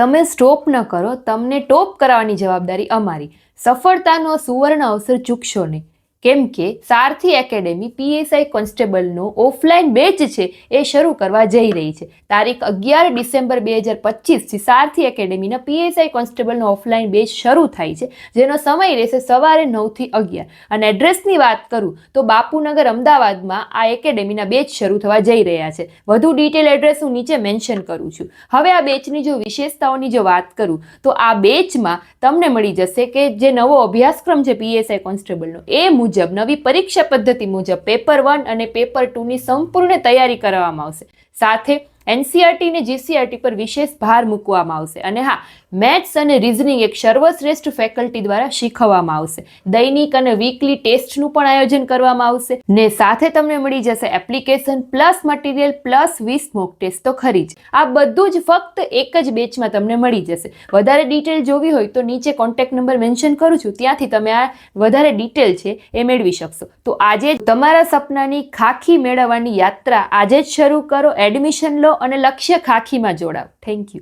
તમે સ્ટોપ ન કરો તમને ટોપ કરાવવાની જવાબદારી અમારી. સફળતાનો સુવર્ણ અવસર ચૂકશો નહીં. કેમ કે સારથી એકેડેમી પીએસઆઈ કોન્સ્ટેબલનો ઓફલાઈન બેચ છે એ શરૂ કરવા જઈ રહી છે. તારીખ અગિયાર ડિસેમ્બર બે હજાર પચીસથી સારથી એકેડેમીના પીએસઆઈ કોન્સ્ટેબલનો ઓફલાઈન બેચ શરૂ થાય છે, જેનો સમય રહેશે સવારે નવથી અગિયાર. અને એડ્રેસની વાત કરું તો બાપુનગર અમદાવાદમાં આ એકેડેમીના બેચ શરૂ થવા જઈ રહ્યા છે. વધુ ડિટેલ એડ્રેસ હું નીચે મેન્શન કરું છું. હવે આ બેચની જો વિશેષતાઓની જો વાત કરું તો આ બેચમાં તમને મળી જશે કે જે નવો અભ્યાસક્રમ છે પીએસઆઈ કોન્સ્ટેબલનો, એ મુજબ નવી પરીક્ષા પદ્ધતિ મુજબ પેપર વન અને પેપર ટુની સંપૂર્ણ તૈયારી કરવામાં આવશે. સાથે એનસીઆરટી અને જીસીઆરટી પર વિશેષ ભાર મૂકવામાં આવશે. અને હા, મેથ્સ અને રિઝનિંગ એક સર્વશ્રેષ્ઠ ફેકલ્ટી દ્વારા શીખવવામાં આવશે. દૈનિક અને વીકલી ટેસ્ટનું પણ આયોજન કરવામાં આવશે. ને સાથે તમને મળી જશે એપ્લિકેશન પ્લસ મટીરિયલ પ્લસ વીસ મોક ટેસ્ટ. તો ખરી જ. આ બધું જ ફક્ત એક જ બેચમાં તમને મળી જશે. વધારે ડિટેલ જોવી હોય તો નીચે કોન્ટેક્ટ નંબર મેન્શન કરું છું. ત્યાંથી તમે આ વધારે ડિટેલ છે એ મેળવી શકશો. તો આજે તમારા સપનાની ખાખી મેળવવાની યાત્રા આજે જ શરૂ કરો. એડમિશન લો. અને લક્ષ્ય ખાખીમાં જોડાવ. Thank you